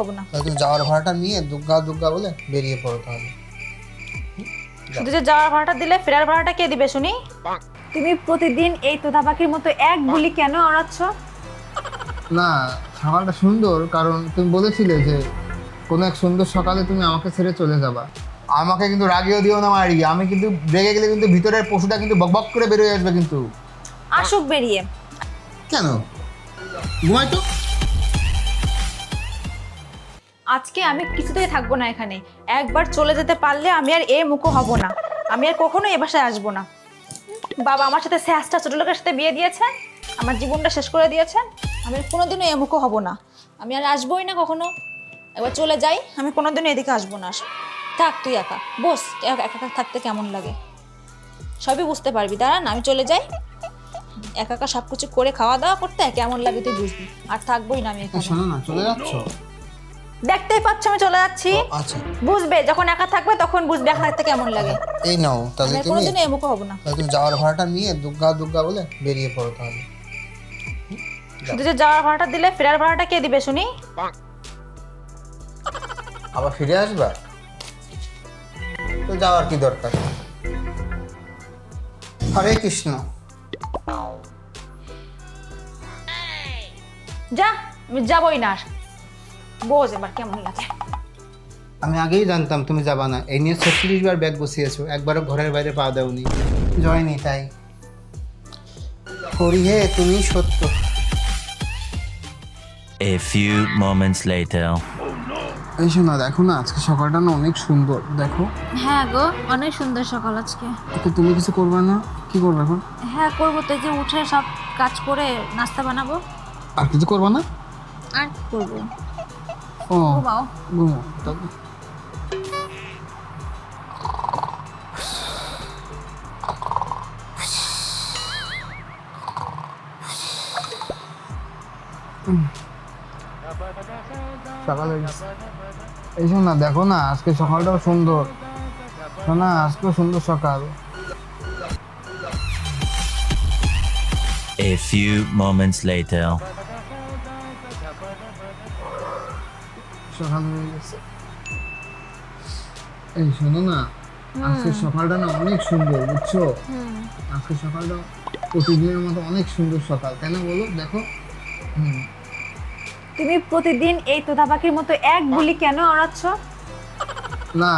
হব না। যাওয়ার ভাড়াটা নিয়ে বলে বেরিয়ে শুধু যে যাওয়ার ভাড়াটা দিলে ফেরার ভাড়াটা কে দিবে শুনি? তুমি প্রতিদিন এই তোতা পাখির মতো এক বুলি কেন আওড়াচ্ছ না সকালটা সুন্দর কারণ তুমি বলেছিলে যে কোনো এক সুন্দর সকালে তুমি আমাকে ছেড়ে চলে যাবা। আমাকে কিন্তু রাগিও দিও না মারি আমি কিন্তু রেগে গেলে কিন্তু ভিতরের পশুটা কিন্তু বকবক করে বেরিয়ে আসবে কিন্তু। আসুক বেরিয়ে। কেন? ঘুমাই তো? আজকে আমি কিছুতেই থাকব না এখানে। একবার চলে যেতে পারলে আমি আর এ মুখো হব না। আমি আর কখনো এ বাসায় আসব না। বাবা আমার সাথে স্যাসটা ছোট লোকের সাথে বিয়ে দিয়েছে, আমার জীবনটা শেষ করে দিয়েছে, আমি কোনোদিনও এ মুখো হব না। আমি আর আসবোই না কখনো। একবার চলে যাই, আমি কোনোদিনও এদিকে আসব না। থাক তুই একা, বস, একা একা থাকতে কেমন লাগে? সবই বুঝতে পারবি, দাঁড়ান, আমি চলে যাই। একা একা সব কিছু করে খাওয়া দাওয়া করতে কেমন লাগে তুই বুঝবি। আর থাকবোই না আমি না, চলে যাচ্ছ? দেখতেই পাচ্ছ আমি চলে যাচ্ছি। আচ্ছা। বুঝবে যখন একা থাকবে তখন বুঝবে একা থাকতে কেমন লাগে। এই নাও তাহলে তুমি কোনোদিনও এমুখো হব না। তাহলে তুমি যাওয়ার ভাড়াটা নিয়ে দুর্গা দুর্গা বলে বেরিয়ে পড়ো তাহলে। যে যাওয়ার ভাড়াটা দিলে ফেরার ভাড়াটা কে দিবে শুনি? আবার ফিরে আসবা? তো যাওয়ার কি দরকার? হরে কৃষ্ণ। যা আমি যাবই না আর। বোঝ এবার কেমন লাগে? আমি আগেই জানতাম তুমি যাবা না। এই নিয়ে ছত্রিশ বার ব্যাগ বসিয়েছো। একবারও ঘরের বাইরে পা দেওনি। জয়নি তাই। হরি হে তুমি সত্য। A few moments later. এই শোনা দেখো না আজকে সকালটা না অনেক সুন্দর দেখো। হ্যাঁ গো অনেক সুন্দর সকাল আজকে। তো তুমি কিছু করবে না? কি করবে এখন? হ্যাঁ করব তো এই যে উঠে সব কাজ করে নাস্তা বানাবো। আর কিছু করবে না? আর করব? ও ঘুমাও ঘুমো তবে সকাল হয়ে গেছে। এই শোন না দেখো না আজকে সকালটাও সুন্দর। শোনা আজকেও সুন্দর সকাল। A few moments later. হয়ে গেছে। এই শোনো না আজকে সকালটা না অনেক সুন্দর বুঝছ? আজকে সকালটা প্রতিদিনের মতো অনেক সুন্দর সকাল তাই না বলো? দেখো। তুমি প্রতিদিন এই তোতা পাখির মতো এক বুলি কেন আওড়াচ্ছ না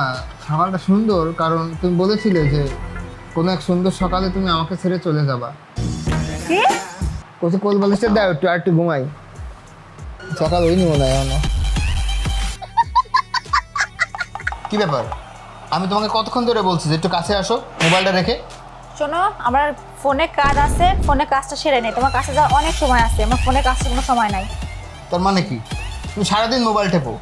সকালটা সুন্দর কারণ তুমি বলেছিলে যে কোনো এক সুন্দর সকালে তুমি আমাকে ছেড়ে চলে যাবা। কি? কোথায় কোল বলেছে দাও একটু আর একটু ঘুমাই। সকাল হয়নি মনে হয় কি ব্যাপার? আমি তোমাকে কতক্ষণ ধরে বলছি? যে একটু কাছে আসো মোবাইলটা রেখে। শোনো আমার ফোনে কাজ আছে ফোনে কাজটা সেরে নেই। তোমার কাছে যাওয়ার অনেক সময় আছে আমার ফোনে কাজটা কোনো সময় নাই। তার মানে কি? তুমি সারাদিন মোবাইল টেপো?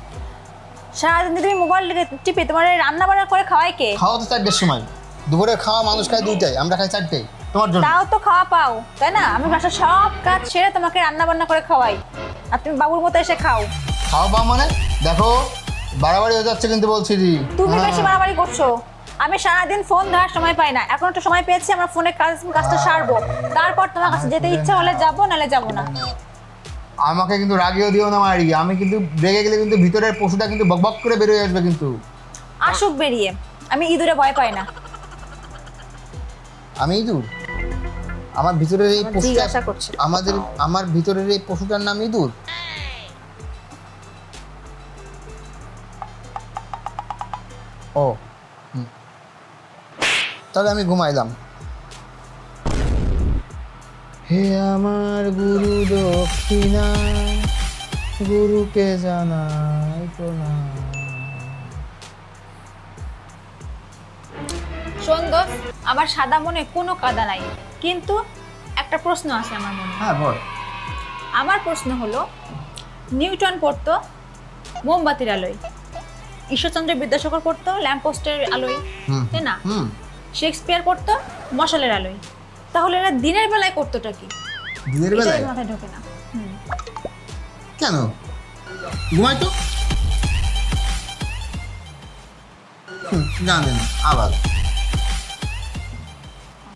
সারাদিন তুমি মোবাইল টিপে তোমার রান্না বান্না করে খাওয়াই কে? খাওয়া তো চারটের সময়। দুপুরে খাওয়া মানুষ খায় দুইটাই আমরা খাই চারটেই তোমার জন্য। তাও তো খাওয়া পাও তাই না? আমি বাসার সব কাজ সেরে তোমাকে রান্না বান্না করে খাওয়াই। আর তুমি বাবুর মতো এসে খাও। খাওয়া পাও মানে? দেখো বাড়াবাড়ি হয়ে যাচ্ছে কিন্তু বলছি জি তুমি হ্যাঁ। বেশি বাড়াবাড়ি করছ। আমি সারাদিন ফোন ধরার সময় পাই না। এখন একটু সময় পেয়েছি আমার ফোনে কাজ কাজটা সারবো। তারপর তোমার কাছে যেতে ইচ্ছা হলে যাব নাহলে যাব না। আমাকে কিন্তু রাগিও দিও না মারি আমি কিন্তু রেগে গেলে কিন্তু ভিতরের পশুটা কিন্তু বকবক করে বেরিয়ে আসবে কিন্তু। আসুক বেরিয়ে। আমি ইঁদুরে ভয় পাই না। আমি ইঁদুর? আমার ভিতরের এই পশুটা আমাদের আমার ভিতরের এই পশুটার নাম ইঁদুর? ও। তাহলে আমি ঘুমাইলাম। হে আমার গুরু দক্ষিণা গুরুকে জানাই প্রণাম। আমার সাদা মনে কোনো কাদা নাই কিন্তু একটা প্রশ্ন আছে আমার মনে। হ্যাঁ বল। আমার প্রশ্ন হলো নিউটন পড়তো মোমবাতির আলোয়। ঈশ্বরচন্দ্র বিদ্যাসাগর পড়তো ল্যাম্পপোস্টের আলোয় তাই না? শেক্সপিয়ার পড়তো মশালের আলোয়। তাহলে এরা দিনের বেলায় করতোটা কি? দিনের বেলায়? মাথায় ঢোকে না। কেন? ঘুমাই তো? জানেন আবার।